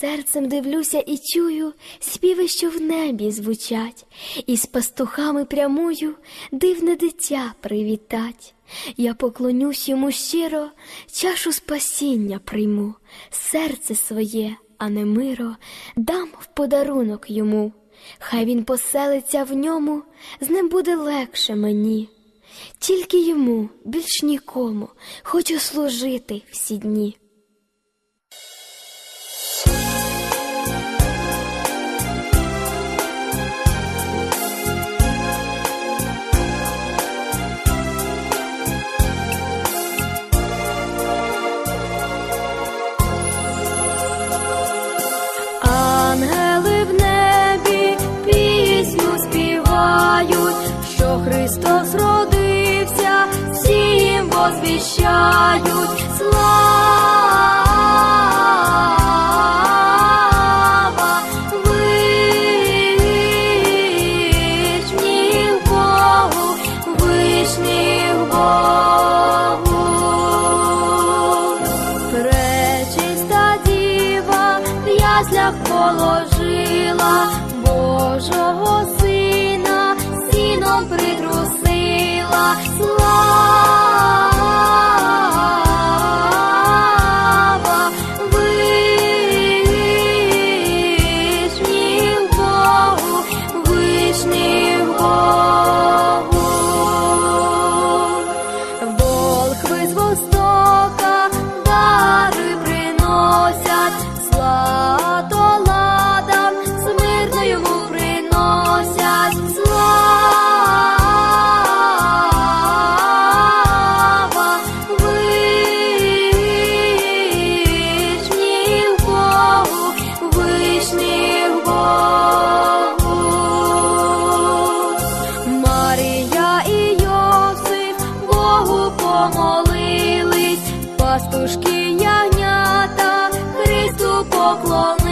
Серцем дивлюся і чую співи, що в небі звучать, і з пастухами прямую дивне дитя привітать. Я поклонюсь йому щиро, чашу спасіння прийму, серце своє, а не миро, дам в подарунок йому. Хай він поселиться в ньому, з ним буде легше мені. Тільки йому, більш нікому, хочу служити всі дні. Ангели в небі пісню співають, що Христос родився, всім возвіщають. Слава яслях положила Божого сина, сіном притрусила. Помолились, пастушки ягнята Христу поклонились.